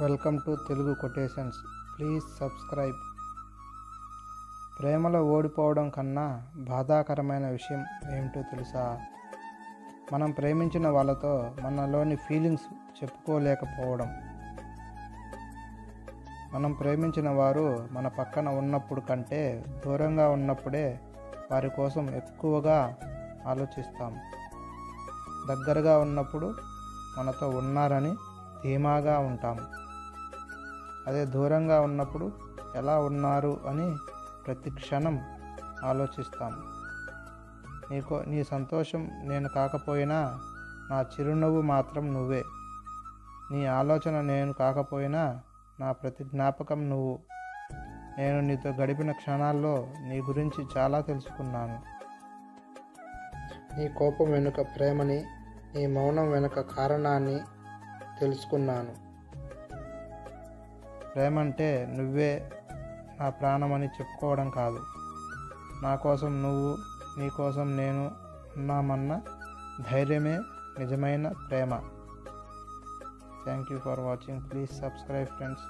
Welcome to Telugu quotations. Please subscribe. ప్రేమలో ఓడిపోవడం కన్నా బాధాకరమైన విషయం ఏమిటో తెలుసా? మనం ప్రేమించిన వాళ్ళతో మనలోని ఫీలింగ్స్ చెప్పుకోలేకపోవడం. మనం ప్రేమించిన వారు మన పక్కన ఉన్నప్పుడు కంటే దూరంగా ఉన్నప్పుడే వారి కోసం ఎక్కువగా ఆలోచిస్తాం. దగ్గరగా ఉన్నప్పుడు మనతో ఉన్నారని ధీమాగా ఉంటాం. అదే దూరంగా ఉన్నప్పుడు ఎలా ఉన్నారు అని ప్రతి క్షణం ఆలోచిస్తాం. నీకు నీ సంతోషం నేను కాకపోయినా నా చిరునవ్వు మాత్రం నువ్వే. నీ ఆలోచన నేను కాకపోయినా నా ప్రతి జ్ఞాపకం నువ్వు. నేను నీతో గడిపిన క్షణాల్లో నీ గురించి చాలా తెలుసుకున్నాను. నీ కోపం వెనుక ప్రేమని నీ మౌనం వెనుక కారణాన్ని తెలుసుకున్నాను. ప్రేమంటే నువ్వే నా ప్రాణమని చెప్పుకోవడం కాదు. నా కోసం నువ్వు నీ కోసం నేను ఉన్నామన్న ధైర్యమే నిజమైన ప్రేమ. Thank you for watching please subscribe friends